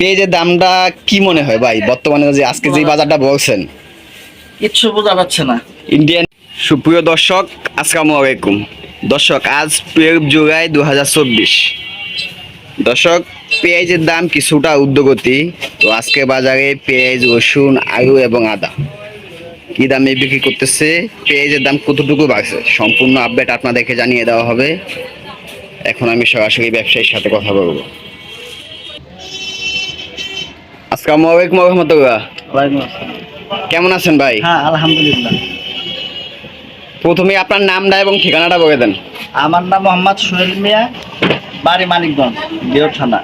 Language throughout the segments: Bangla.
পেঁয়াজের দামটা কি মনে হয় ভাই বর্তমানে যে আজকে যে বাজারটা বলছেন? কিচ্ছু বোঝা যাচ্ছে না। ইন্ডিয়ান সুপ্রিয় দর্শক আসসালামু আলাইকুম। দর্শক আজ টুয়েলভ জুলাই দু হাজার চব্বিশ। দর্শক পেঁয়াজের দাম কিছুটা উদ্যোগতি তো আজকে বাজারে পেঁয়াজ রসুন আলু এবং আদা। কি দামে বিক্রি করতেছে? পেঁয়াজের দাম কতটুকু বাড়ছে? সম্পূর্ণ আপডেট আপনাদেরকে জানিয়ে দেওয়া হবে। এখন আমি সরাসরি ব্যবসায়ীর সাথে কথা বলব। আসসালামু আলাইকুম রহমতুল্লাহ। কেমন আছেন ভাই? হ্যাঁ আলহামদুলিল্লাহ। প্রথমে আপনার নামটা এবং ঠিকানাটা বলে দেন। আমার নাম মোহাম্মদ সোহেল মিয়া বাড়ি মানিকগঞ্জ দেওর থানা।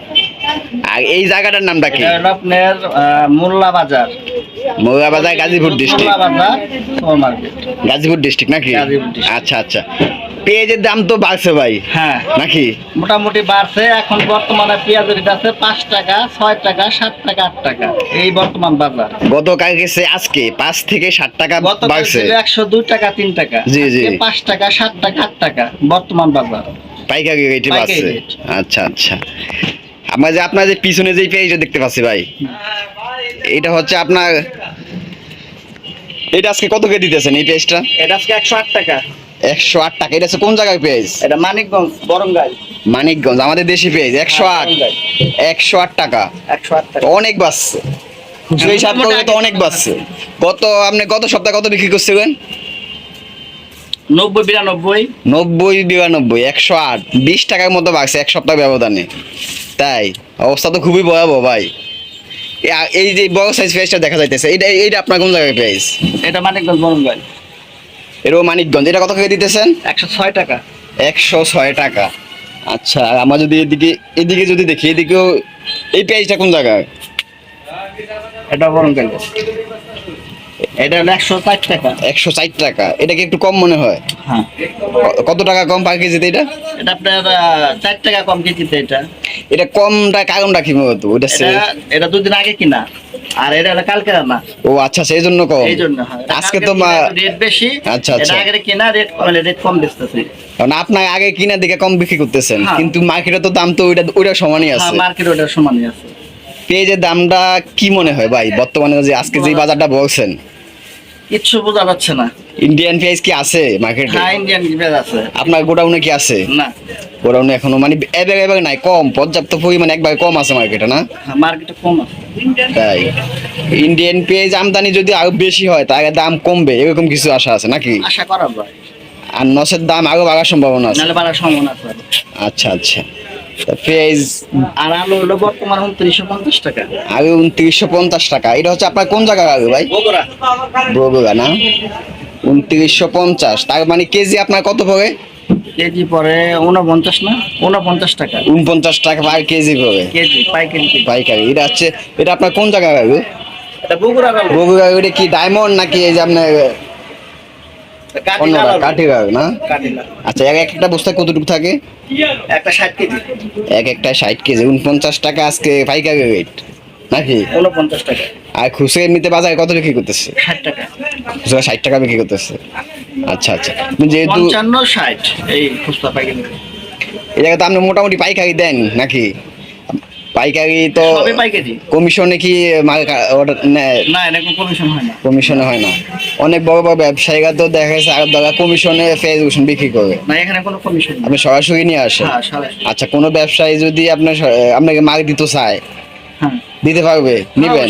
আর এই জায়গাটার নামটা কি? আপনার মোল্লা বাজার। মৌরাবাজার গাজীপুর ডিস্ট্রিক্ট মোল্লা বাজার গাজীপুর ডিস্ট্রিক্ট নাকি? আচ্ছা আচ্ছা। পেঁয়াজের দাম তো বাড়ছে ভাই। হ্যাঁ। নাকি? মোটামুটি বাড়ছে এখন বর্তমানে পেঁয়াজের আছে পাঁচ টাকা ছয় টাকা সাত টাকা আট টাকা এই বর্তমান বাজার। গতকাল গেছে আজকে পাঁচ থেকে সাত টাকা বাড়ছে। একশো দুই টাকা তিন টাকা। জি, জি। পাঁচ টাকা সাত টাকা আট টাকা বর্তমান বাজার। পাইকারি রেটে বাড়ছে। আচ্ছা আচ্ছা। আমরা যে আপনার যে পিছনে যে পেঁয়াজটা দেখতে পাচ্ছি ভাই এটা হচ্ছে আপনার এটা আজকে কত কে দিতেছেন এই পেঁয়াজটা? এটা আজকে একশো আট টাকা। একশো আট টাকা। এটা কোন জায়গায় পেঁয়াজ এটা মানিকগঞ্জ বরঙ্গাই মানিকগঞ্জ আমাদের দেশি পেঁয়াজ একশো আট। একশো আট টাকা। একশো আট টাকা। অনেক বাড়ছে। খুচরো হিসাব তো অনেক বাড়ছে। গত আপনি গত সপ্তাহে কত বিক্রি করছিলেন? নব্বই বিরানব্বই। নব্বই বিরানব্বই একশো আট। বিশ টাকার মতো বাড়ছে এক সপ্তাহ ব্যবধানে। তাই অবস্থা তো খুবই ভয়াবহ ভাই। এই যে বড় সাইজ পেঁয়াজটা দেখা যাইতেছে এটা এইটা আপনার কোন জায়গায় পেঁয়াজ এটা মানিকগঞ্জ এরও মানিকগঞ্জ এটা কত করে দিতেছেন? একশো ছয় টাকা। একশো ছয় টাকা। আচ্ছা আমরা যদি এদিকে এদিকে যদি দেখি এদিকেও এই পেঁয়াজটা কোন জায়গায়? এটা বরঙ্গাই এটা হলো একশো চার টাকা। একশো ষাট টাকা। এটা কি একটু কম মনে হয়? হ্যাঁ। কত টাকা কম পার কেজিতে এটা? এটা আপনার চার টাকা কম কেজিতে এটা। এটা কমটা কারণটা কি মূলত? ওটা এটা এটা দুদিন আগে কিনা। আর এটা হলো কালকে না ও আচ্ছা সেই জন্য কম এই জন্য আজকে তো রেট বেশি আচ্ছা, আচ্ছা। আগে কিনা রেট রেট কম বেচতেছে। কারণ আপনার আগে কিনা দিকে কম বিক্রি করতেছেন হ্যাঁ। কিন্তু মার্কেটে তো দাম তো ওইটা ওইটা সমানই হ্যাঁ আছে। মার্কেট ওটার সমানই আছে। পেঁয়াজের দামটা কি মনে হয় ভাই? বর্তমানে যে আজকে যে বাজারটা বলছেন। কিচ্ছু বোঝা যাচ্ছে না। ইন্ডিয়ান পেঁয়াজ কি আছে মার্কেটে? হ্যাঁ ইন্ডিয়ান পেঁয়াজ আছে। আপনার গোডাউনে কি আছে? না। গোডাউনে এখনও মানে এবার এবার নাই কম। পর্যাপ্ত পরিমাণ একবার কম আছে মার্কেটে না? হ্যাঁ মার্কেটে কম আছে। তাই। ইন্ডিয়ান পেঁয়াজ আমদানি যদি আরও বেশি হয় তাহলে দাম কমবে এরকম কিছু আশা আছে নাকি? আশা করা যায়। আর নসের দাম আরও বাড়ার সম্ভাবনা আছে? বাড়ার সম্ভাবনা আছে। আচ্ছা আচ্ছা। পেঁয়াজ আর আলু হলো বর্তমান উনত্রিশশো পঞ্চাশ টাকা। আগে উনত্রিশশো পঞ্চাশ টাকা। এটা হচ্ছে আপনার কোন আগে ভাই? বগুড়া। বগুড়া না? উনত্রিশশো পঞ্চাশ। তার মানে কেজি আপনার কত পড়ে? কেজি পরে উনপঞ্চাশ না? উনপঞ্চাশ টাকা। উনপঞ্চাশ টাকা পার কেজি পড়ে কেজি পাইকারি পাইকারি। এটা হচ্ছে এটা আপনার কোন জায়গায় আগে এটা বগুড়ার আলু বগুড়া এটা কি ডায়মন্ড নাকি এই যে আপনার কাটিলা আলু। না? আচ্ছা এক একটা বস্তায় কতটুকু থাকে? একটা ষাট কেজি। এক একটা ষাট কেজি। উনপঞ্চাশ টাকা আজকে পাইকারি রেট নাকি? উনপঞ্চাশ টাকা। আর খুচরো এমনিতে বাজারে কত বিক্রি করতেছে? ষাট টাকা। খুচরা ষাট টাকা বিক্রি করতেছে। আচ্ছা আচ্ছা। যেহেতু পঞ্চান্ন ষাট এই খুচরা পাইকারি। এই জায়গায় তো আপনি মোটামুটি পাইকারি দেন নাকি? পাইকারি তো কমিশনে কি না এরকম কমিশন হয় না। কমিশনে হয় না। অনেক বড় বড় ব্যবসায়ীরা তো দেখা যাচ্ছে আর দাদা কমিশনে ফেজ বিক্রি করে। না এখানে কোনো কমিশন আপনি সরাসরি নিয়ে আসেন? হ্যাঁ আচ্ছা কোনো ব্যবসায়ী যদি আপনার আপনাকে মাল দিতে চায় হ্যাঁ। দিতে পারবে? নিবেন?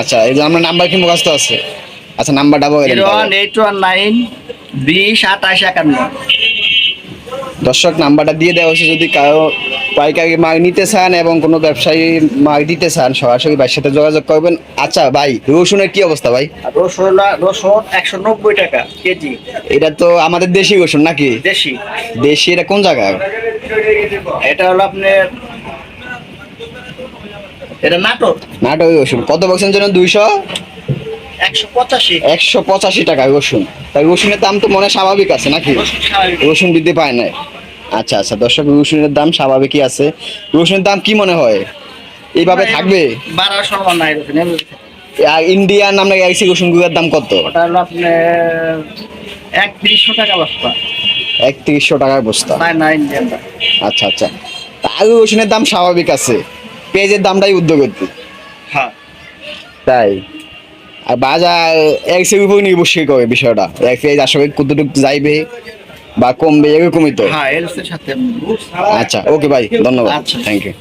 আচ্ছা এই যে আপনার নাম্বার কি মুখস্থ আছে? আচ্ছা নাম্বারটা বলে দেন। এইট ওয়ান নাইন বিশ আঠাশ একান্ন। দর্শক নাম্বারটা দিয়ে দেওয়া হয়েছে যদি কারও পাইকারি মাল নিতে চান এবং কোনো ব্যবসায়ী মাল দিতে চান সরাসরি ভাইয়ের সাথে যোগাযোগ করবেন। আচ্ছা ভাই রসুনের কি অবস্থা ভাই? রসুন রসুন একশো নব্বই টাকা কেজি। এটা তো আমাদের দেশি রসুন নাকি? দেশি। দেশি এটা কোন জায়গায়? এটা হলো আপনার এটা নাটক নাটক রসুন। কত বলছেন যেন দুইশো? একশো পঁচাশি। টাকা রসুন। তাই রসুনের দাম তো মনে হয় স্বাভাবিক আছে নাকি? রসুন দিতে পায় না আচ্ছা আচ্ছা দর্শক রসুনের দাম স্বাভাবিকই আছে। রসুনের দাম কি মনে হয়? এইভাবে থাকবে? বাড়ার সম্ভাবনা নাই আর ইন্ডিয়ান আমরা গেছি রসুন গুঁড়ার দাম কত? ওটা হলো আপনার একত্রিশশো টাকা বস্তা। একত্রিশশো টাকার বস্তা। না আচ্ছা আচ্ছা। আলু রসুনের দাম স্বাভাবিক আছে। পেঁয়াজের দামটাই উদ্যোগতি তাই? আর বাজার এক্সের উপর নির্ভরশীল করে বিষয়টা? এক পেঁয়াজ আসলে কতটুকু যাইবে বা কমবে এরকমই তো? হ্যাঁ এর সাথে। আচ্ছা ওকে ভাই ধন্যবাদ। আচ্ছা। Thank you